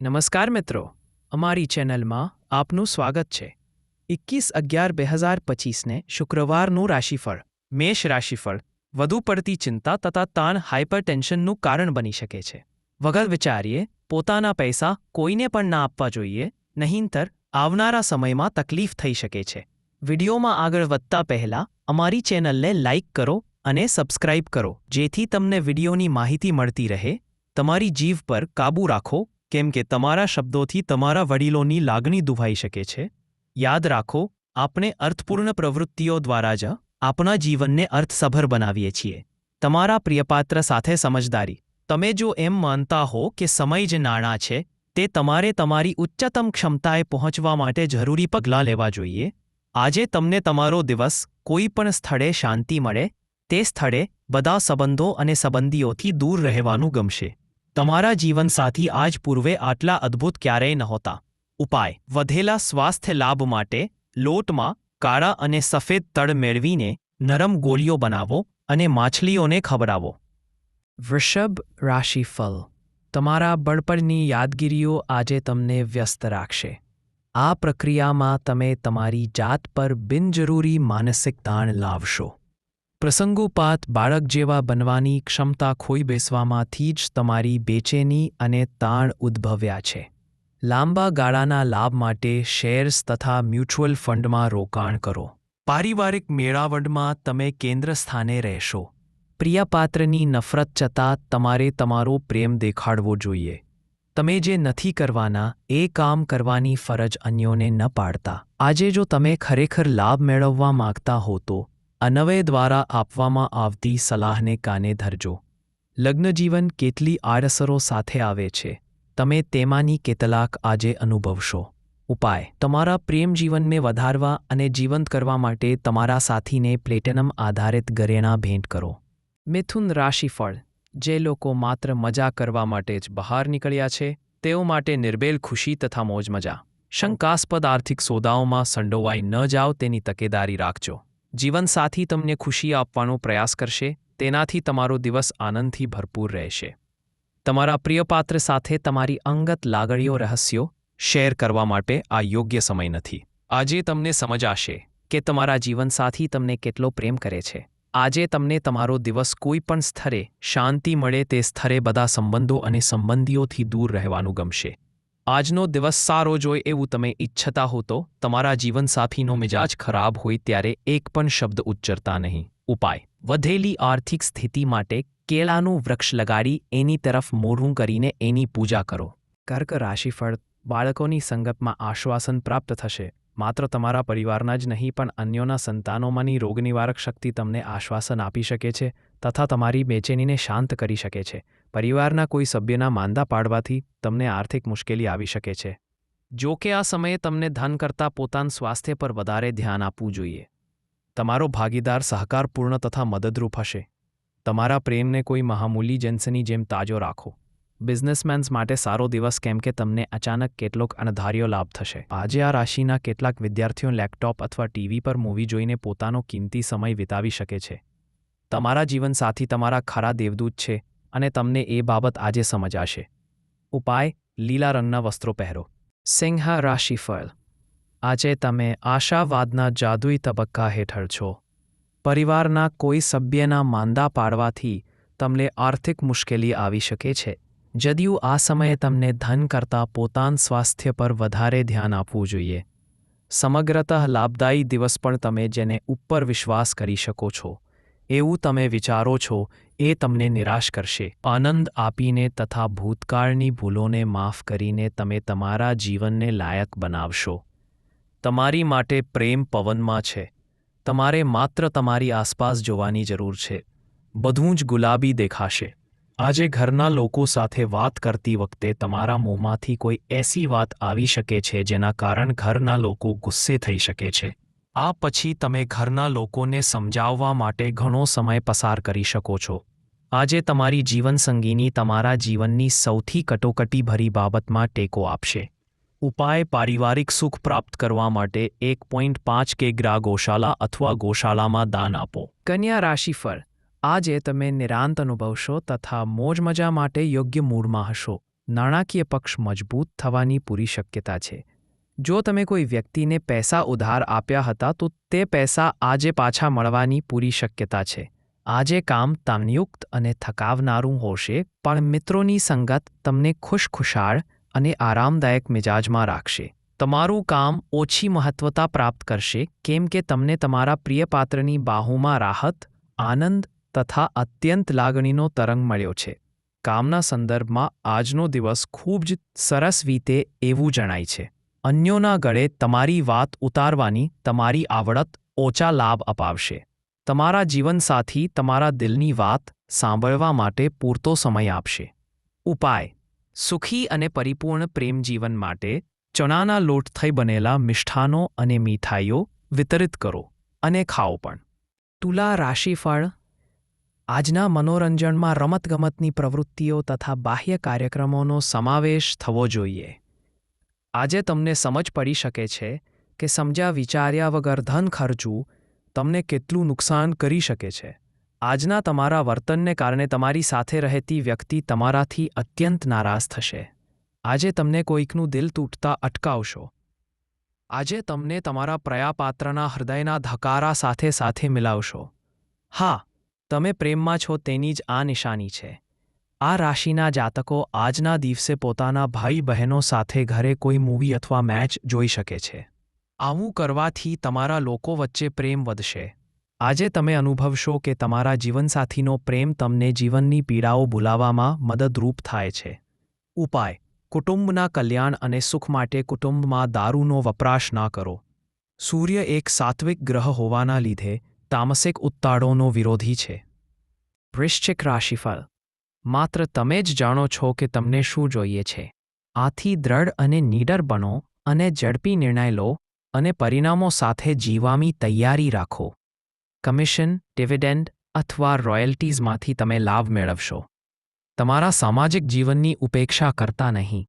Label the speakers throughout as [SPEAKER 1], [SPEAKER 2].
[SPEAKER 1] નમસ્કાર મિત્રો, અમારી ચેનલમાં આપનું સ્વાગત છે. એકવીસ અગિયાર બે હજાર પચીસને શુક્રવારનું રાશિફળ, મેષ રાશિફળ, વધુ પડતી ચિંતા તથા તાણ હાઇપરટેન્શનનું કારણ બની શકે છે. વગર વિચારીએ પોતાના પૈસા કોઈને પણ ના આપવા જોઈએ, નહીંતર આવનારા સમયમાં તકલીફ થઈ શકે છે. વિડીયોમાં આગળ વધતા પહેલા અમારી ચેનલને લાઇક કરો અને સબસ્ક્રાઇબ કરો, જેથી તમને વિડીયોની માહિતી મળતી રહે, તમારી જીવ પર કાબૂ રાખો કેમ કે તમારા શબ્દોથી તમારા વડીલોની લાગણી દુભાઈ શકે છે. યાદ રાખો, આપણે અર્થપૂર્ણ પ્રવૃત્તિઓ દ્વારા જ આપણા જીવનને અર્થસભર બનાવીએ છીએ. તમારા પ્રિયપાત્ર સાથે સમજદારી. તમે જો એમ માનતા હો કે સમય જ નાણાં છે, તે તમારે તમારી ઉચ્ચતમ ક્ષમતાએ પહોંચવા માટે જરૂરી પગલાં લેવા જોઈએ. આજે તમને તમારો દિવસ કોઈ પણ સ્થળે શાંતિ મળે, તે સ્થળે બધા સંબંધો અને સંબંધીઓથી દૂર રહેવાનું ગમશે. તમારા જીવનસાથી આજ પૂર્વે આટલા અદ્ભુત ક્યારેય નહોતા. ઉપાય, વધેલા સ્વાસ્થ્ય લાભ માટે લોટમાં કાળા અને સફેદ તળ મેળવીને નરમ ગોળીઓ બનાવો અને માછલીઓને ખવડાવો. વૃષભ રાશિફલ, તમારા બળપણની યાદગીરીઓ આજે તમને વ્યસ્ત રાખશે. આ પ્રક્રિયામાં તમે તમારી જાત પર બિનજરૂરી માનસિક તાણ લાવશો. પ્રસંગોપાત બાળક જેવા બનવાની ક્ષમતા ખોઈ બેસવામાંથી જ તમારી બેચેની અને તાણ ઉદ્ભવ્યા છે. લાંબા ગાળાના લાભ માટે શેર્સ તથા મ્યુચ્યુઅલ ફંડમાં રોકાણ કરો. પારિવારિક મેળાવડમાં તમે કેન્દ્ર સ્થાને રહેશો. પ્રિયપાત્રની નફરત છતાં તમારે તમારો પ્રેમ દેખાડવો જોઈએ. તમે જે નથી કરવાના, એ કામ કરવાની ફરજ અન્યોને ન પાડતા. આજે જો તમે ખરેખર લાભ મેળવવા માંગતા હો તો અનવય દ્વારા આપવામાં આવતી સલાહને કાને ધરજો. લગ્નજીવન કેટલી આડઅસરો સાથે આવે છે. તમે તેમાંની કેટલાક આજે અનુભવશો. ઉપાય. તમારા પ્રેમ જીવનને વધારવા અને જીવંત કરવા માટે તમારા સાથીને પ્લેટિનમ આધારિત ઘરેણા ભેટ કરો. મિથુન રાશિફળ. જે લોકો માત્ર મજા કરવા માટે જ બહાર નીકળ્યા છે, તેઓ માટે નિર્બેલ ખુશી તથા મોજ મજા શંકાસ્પદ આર્થિક સોદાઓમાં સંડોવાઈ ન જાઓ તેની તકેદારી રાખજો. જીવનસાથી તમને ખુશી આપવાનો પ્રયાસ કરશે, તેનાથી તમારો દિવસ આનંદથી ભરપૂર રહેશે. તમારા પ્રિયપાત્ર સાથે તમારી અંગત લાગણીઓ, રહસ્યો શેર કરવા માટે આ યોગ્ય સમય નથી. આજે તમને સમજાશે કે તમારા જીવનસાથી તમને કેટલો પ્રેમ કરે છે. આજે તમને તમારો દિવસ કોઈ પણ સ્તરે શાંતિ મળે તે સ્તરે બધા સંબંધો અને સંબંધીઓથી દૂર રહેવાનું ગમશે. આજનો દિવસ સારો જોઈ એવું તમે ઈચ્છતા હો તો તમારા જીવનસાથીનો મિજાજ ખરાબ હોય ત્યારે એક પણ શબ્દ ઉચ્ચરતા નહીં. ઉપાય. વધેલી આર્થિક સ્થિતિ માટે કેળાનું વૃક્ષ લગાડી એની તરફ મોઢું કરીને એની પૂજા કરો. કર્ક રાશિફળ બાળકોની સંગતમાં આશ્વાસન પ્રાપ્ત થશે. માત્ર તમારા પરિવારના જ નહીં, પણ અન્યોના સંતાનોમાંની રોગનિવારક શક્તિ તમને આશ્વાસન આપી શકે છે તથા તમારી બેચેનીને શાંત કરી શકે છે. પરિવારના કોઈ સભ્યના માંદા પાડવાથી તમને આર્થિક મુશ્કેલી આવી શકે છે. જો કે આ સમયે તમને ધન કરતાં પોતાના સ્વાસ્થ્ય પર વધારે ધ્યાન આપવું જોઈએ. તમારો ભાગીદાર સહકારપૂર્ણ તથા મદદરૂપ હશે. તમારા પ્રેમને કોઈ મહામૂલી જેન્સની જેમ તાજો રાખો. બિઝનેસમેન્સ માટે સારો દિવસ કેમ કે તમને અચાનક કેટલોક અણધાર્યો લાભ થશે. આજે આ રાશિના કેટલાક વિદ્યાર્થીઓ લેપટોપ અથવા ટીવી પર મૂવી જોઈને પોતાનો કિંમતી સમય વિતાવી શકે છે. તમારા જીવનસાથી તમારા ખરા દેવદૂત છે અને તમને એ બાબત આજે સમજાશે. ઉપાય, લીલા રંગના વસ્ત્રો પહેરો. સિંહ રાશિફળ. આજે તમે આશાવાદના જાદુઈ તબક્કા હેઠળ છો. પરિવારના કોઈ સભ્યના માંદા પાડવાથી તમને આર્થિક મુશ્કેલી આવી શકે છે. જદિયું આ સમયે તમને ધન કરતાં પોતાન સ્વાસ્થ્ય પર વધારે ધ્યાન આપવું જોઈએ. સમગ્રતઃ લાભદાયી દિવસ પણ તમે જેને ઉપર વિશ્વાસ કરી શકો છો. એવું તમે વિચારો છો, એ તમને નિરાશ કરશે. આનંદ આપીને તથા ભૂતકાળની ભૂલોને માફ કરીને તમે તમારા જીવનને લાયક બનાવશો. તમારી માટે પ્રેમ પવનમાં છે. તમારે માત્ર તમારી આસપાસ જોવાની જરૂર છે. બધું જ ગુલાબી દેખાશે. આજે ઘરના લોકો સાથે વાત કરતી વખતે તમારા મોંમાંથી કોઈ એસી વાત આવી શકે છે જેના કારણ ઘરના લોકો ગુસ્સે થઈ શકે છે. આ પછી તમે ઘરના લોકોને સમજાવવા માટે ઘણો સમય પસાર કરી શકો છો. આજે તમારી જીવનસંગીની તમારા જીવનની સૌથી કટોકટીભરી બાબતમાં ટેકો આપશે. ઉપાય પારિવારિક સુખ પ્રાપ્ત કરવા માટે એક પોઈન્ટ પાંચ કે ગ્રા ગોશાલા અથવા ગોશાલામાં દાન આપો. કન્યા રાશિફળ આજે તમે નિરાંત અનુભવશો તથા મોજ મજા માટે યોગ્ય મૂડમાં હશો. નાણાકીય પક્ષ મજબૂત થવાની પૂરી શક્યતા છે. જો તમે કોઈ વ્યક્તિને પૈસા ઉધાર આપ્યા હતા તો તે પૈસા આજે પાછા મળવાની પૂરી શક્યતા છે. આજે કામ તાણયુક્ત અને થકાવનારું હોશે, પણ મિત્રોની સંગત તમને ખુશખુશાળ અને આરામદાયક મિજાજમાં રાખશે. તમારું કામ ઓછી મહત્વતા પ્રાપ્ત કરશે, કેમ કે તમને તમારા પ્રિય પાત્રની બાહુમાં રાહત, આનંદ તથા અત્યંત લાગણીનો તરંગ મળ્યો છે. કામના સંદર્ભમાં આજનો દિવસ ખૂબ જ સરસ રીતે એવું જણાય છે. અન્યોના ગળે તમારી વાત ઉતારવાની તમારી આવડત ઓછા લાભ અપાવશે. તમારા જીવનસાથી તમારા દિલની વાત સાંભળવા માટે પૂરતો સમય આપશે. ઉપાય. સુખી અને પરિપૂર્ણ પ્રેમ જીવન માટે ચણાના લોટથી બનેલા મિષ્ઠાનો અને મીઠાઈઓ વિતરિત કરો અને ખાઓ પણ. તુલા રાશિફળ આજના મનોરંજનમાં રમતગમતની પ્રવૃત્તિઓ તથા બાહ્ય કાર્યક્રમોનો સમાવેશ થવો જોઈએ. આજે તમને સમજ પડી શકે છે કે સમજ્યા વિચાર્યા વગર ધન ખર્ચવું તમને કેટલું નુકસાન કરી શકે છે. આજના તમારા વર્તનને કારણે તમારી સાથે રહેતી વ્યક્તિ તમારાથી અત્યંત નારાજ થશે. આજે તમને કોઈકનું દિલ તૂટતા અટકાવશો. આજે તમને તમારા પ્રયાપાત્રના હૃદયના ધકારા સાથે સાથે મિલાવશો. હા તમે પ્રેમમાં છો તેની જ આ નિશાની છે. આ રાશિના જાતકો આજના દિવસે પોતાના ભાઈ બહેનો સાથે ઘરે કોઈ મૂવી અથવા મેચ જોઈ શકે છે. આવું કરવાથી તમારા લોકો વચ્ચે પ્રેમ વધશે. આજે તમે અનુભવશો કે તમારા જીવનસાથીનો પ્રેમ તમને જીવનની પીડાઓ બોલાવવામાં મદદરૂપ થાય છે. ઉપાય, કુટુંબના કલ્યાણ અને સુખ માટે કુટુંબમાં દારૂનો વપરાશ ના કરો. સૂર્ય એક સાત્વિક ગ્રહ હોવાના લીધે તામસિક ઉત્તાડોનો વિરોધી છે. વૃશ્ચિક રાશિફળ. માત્ર તમે જ જાણો છો કે તમને શું જોઈએ છે. આથી દ્રઢ અને નીડર બનો અને ઝડપી નિર્ણય લો અને પરિણામો સાથે જીવવાની તૈયારી રાખો. કમિશન, ડિવિડેન્ડ અથવા રોયલ્ટીઝમાંથી તમે લાભ મેળવશો. તમારા સામાજિક જીવનની ઉપેક્ષા કરતા નહીં.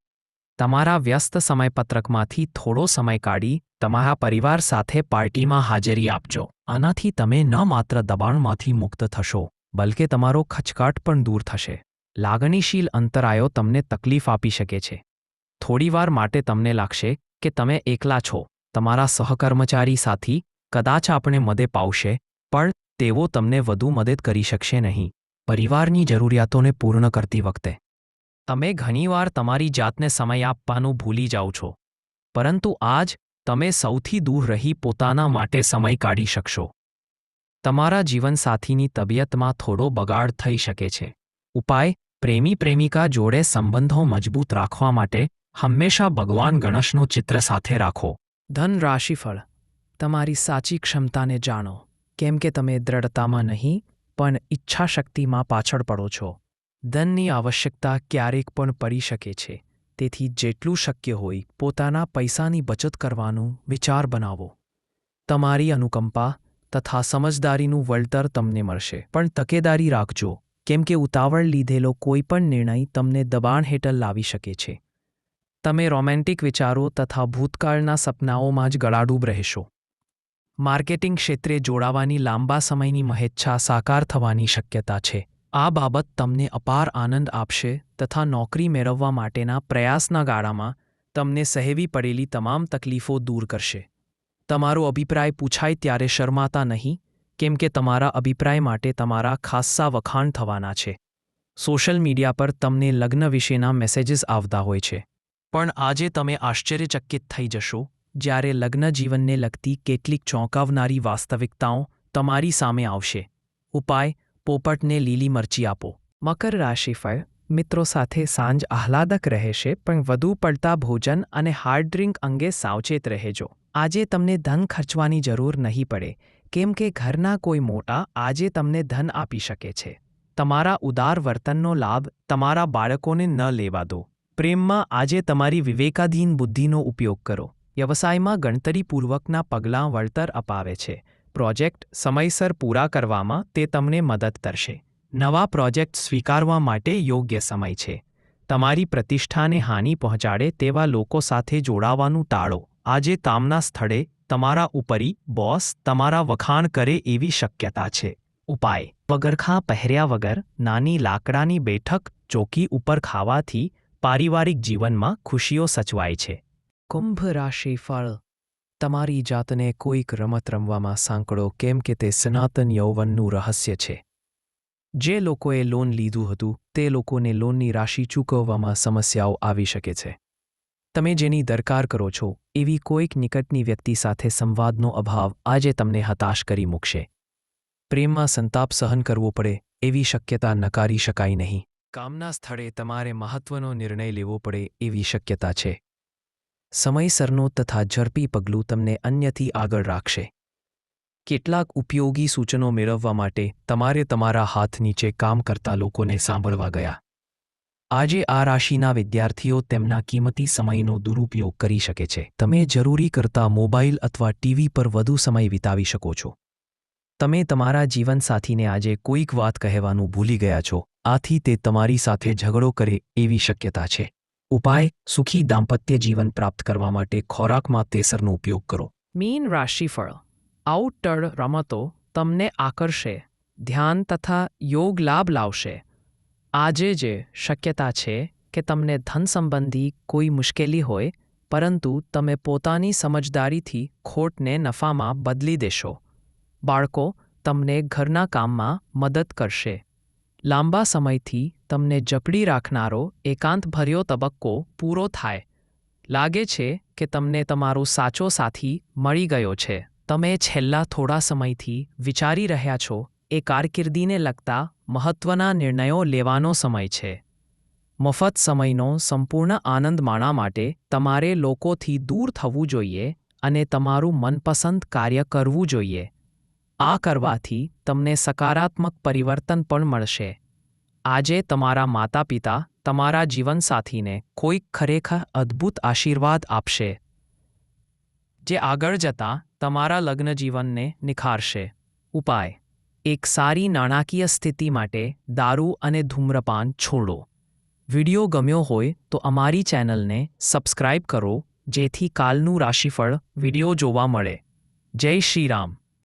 [SPEAKER 1] તમારા વ્યસ્ત સમયપત્રકમાંથી થોડો સમય કાઢી તમારા પરિવાર સાથે પાર્ટીમાં હાજરી આપજો. આનાથી તમે ન માત્ર દબાણમાંથી મુક્ત થશો, બલકે તમારો ખચકાટ પણ દૂર થશે. લાગણીશીલ અંતરાયો તમને તકલીફ આપી શકે છે. થોડીવાર માટે તમને લાગશે કે તમે એકલા છો. તમારા સહકર્મચારી સાથી કદાચ આપણે મદે પાવશે, પણ તેઓ તમને વધુ મદદ કરી શકશે નહીં. પરિવારની જરૂરિયાતોને પૂર્ણ કરતી વખતે. તમે ઘણીવાર તમારી જાતને સમય આપવાનું ભૂલી જાઓ છો. પરંતુ આજ તમે સૌથી દૂર રહી પોતાના માટે સમય કાઢી શકશો. તમારા જીવનસાથીની તબિયતમાં થોડો બગાડ થઈ શકે છે. ઉપાય, પ્રેમી પ્રેમિકા જોડે સંબંધો મજબૂત રાખવા માટે હંમેશા ભગવાન ગણેશનું ચિત્ર સાથે રાખો. ધન રાશિફળ, તમારી સાચી ક્ષમતાને જાણો. કેમ કે તમે દ્રઢતામાં નહીં, પણ ઈચ્છાશક્તિમાં પાછળ પડો છો. ધનની આવશ્યકતા ક્યારેક પણ પડી શકે છે. તેથી જેટલું શક્ય હોય પોતાના પૈસાની બચત કરવાનું વિચાર બનાવો. તમારી અનુકંપા તથા સમજદારીનું વળતર તમને મળશે. પણ તકેદારી રાખજો, કેમ કે ઉતાવળ લીધેલો કોઈ પણ નિર્ણય તમને દબાણ હેઠળ લાવી શકે છે. તમે રોમેન્ટિક વિચારો તથા ભૂતકાળના સપનાઓમાં જ ગળાડૂબ રહેશો. માર્કેટિંગ ક્ષેત્રે જોડાવાની લાંબા સમયની મહેચ્છા સાકાર થવાની શક્યતા છે. આ બાબત તમને અપાર આનંદ આપશે તથા નોકરી મેળવવા માટેના પ્રયાસના ગાળામાં તમને સહેવી પડેલી તમામ તકલીફો દૂર કરશે. તમારો અભિપ્રાય પૂછાય ત્યારે શરમાતા નહીં, કેમ કે તમારા અભિપ્રાય માટે તમારા ખાસ્સા વખાણ થવાના છે. સોશિયલ મીડિયા પર તમને લગ્ન વિશેના મેસેજીસ આવતા હોય છે. પણ આજે તમે આશ્ચર્યચકિત થઈ જશો જ્યારે લગ્ન જીવનને લગતી કેટલીક ચોંકાવનારી વાસ્તવિકતાઓ તમારી સામે આવશે. ઉપાય પોપટને લીલી મરચી આપો. મકર રાશિફળ મિત્રો સાથે સાંજ આહલાદક રહેશે, પણ વધુ પડતા ભોજન અને હાર્ડ ડ્રિંક અંગે સાવચેત રહેજો. આજે તમને ધન ખર્ચવાની જરૂર નહીં પડે. કેમ કે ઘરના કોઈ મોટા આજે તમને ધન આપી શકે છે. તમારા ઉદાર વર્તનનો લાભ તમારા બાળકોને ન લેવા દો. પ્રેમમાં આજે તમારી વિવેકાધીન બુદ્ધિનો ઉપયોગ કરો. વ્યવસાયમાં ગણતરીપૂર્વકના પગલાં વળતર અપાવે છે. પ્રોજેક્ટ સમયસર પૂરા કરવામાં તે તમને મદદ કરશે. નવા પ્રોજેક્ટ સ્વીકારવા માટે યોગ્ય સમય છે. તમારી પ્રતિષ્ઠાને હાનિ પહોંચાડે તેવા લોકો સાથે જોડાવાનું ટાળો. આજે કામના સ્થળે તમારા ઉપરી બોસ તમારા વખાણ કરે એવી શક્યતા છે. ઉપાય. પગરખા પહેર્યા વગર નાની લાકડાની બેઠક ચોકી ઉપર ખાવાથી પારિવારિક જીવનમાં ખુશીઓ સચવાય છે. કુંભ રાશિ ફળ તમારી જાતને કોઈક રમત રમવામાં સાંકળો, કેમ કે તે સનાતન યૌવનનું રહસ્ય છે. જે લોકોએ લોન લીધું હતું, તે લોકોને લોનની રાશિ ચૂકવવામાં સમસ્યાઓ આવી શકે છે. તમે જેની દરકાર કરો છો, એવી કોઈક નિકટની વ્યક્તિ સાથે સંવાદનો અભાવ આજે તમને હતાશ કરી મૂકશે. પ્રેમમાં સંતાપ સહન કરવો પડે, એવી શક્યતા નકારી શકાય નહીં. કામના સ્થળે તમારે મહત્વનો નિર્ણય લેવો પડે, એવી શક્યતા છે. સમયસરનો તથા ઝડપી પગલું તમને અન્યથી આગળ રાખશે. કેટલાક ઉપયોગી સૂચનો મેળવવા માટે તમારે તમારા હાથ નીચે કામ કરતા લોકોને સાંભળવા ગયા. આજે આ રાશિના વિદ્યાર્થીઓ તેમના કિંમતી સમયનો દુરુપયોગ કરી શકે છે. તમે જરૂરી કરતા મોબાઈલ અથવા ટીવી પર વધુ સમય વિતાવી શકો છો. તમે તમારા જીવનસાથીને આજે કોઈક વાત કહેવાનું ભૂલી ગયા છો. આથી તે તમારી સાથે ઝઘડો કરે એવી શક્યતા છે. ઉપાય, સુખી દાંપત્ય જીવન પ્રાપ્ત કરવા માટે ખોરાકમાં તેસરનો ઉપયોગ કરો. મીન રાશિફળ. આઉટટળ રમતો તમને આકર્ષે, ધ્યાન તથા યોગ લાભ લાવશે. આજે જે શક્યતા છે કે તમને ધન સંબંધી કોઈ મુશ્કેલી હોય, પરંતુ તમે પોતાની સમજદારીથી ખોટને નફામાં બદલી દેશો. બાળકો તમને ઘરના કામમાં મદદ કરશે. લાંબા સમયથી તમને જપડી રાખનારો એકાંતભર્યો તબક્કો પૂરો થાય. લાગે છે કે તમને તમારો સાચો સાથી મળી ગયો છે. તમે છેલ્લા થોડા સમયથી વિચારી રહ્યા છો, એ કારકિર્દીને લગતા મહત્ત્વના નિર્ણયો લેવાનો સમય છે. મફત સમયનો સંપૂર્ણ આનંદ માણવા માટે તમારે લોકોથી દૂર થવું જોઈએ અને તમારું મનપસંદ કાર્ય કરવું જોઈએ. આ કરવાથી તમને સકારાત્મક પરિવર્તન પણ મળશે. આજે તમારા માતા પિતા તમારા જીવનસાથીને કોઈક ખરેખર અદ્ભુત આશીર્વાદ આપશે, જે આગળ જતાં તમારા લગ્ન જીવનને નિખારશે. ઉપાય, એક સારી નાણાકીય સ્થિતિ માટે દારૂ અને ધૂમ્રપાન છોડો. વિડિયો ગમ્યો હોય તો અમારી ચેનલને સબસ્ક્રાઇબ કરો, જેથી કાલનું રાશિફળ વિડિયો જોવા મળે. જય શ્રી રામ.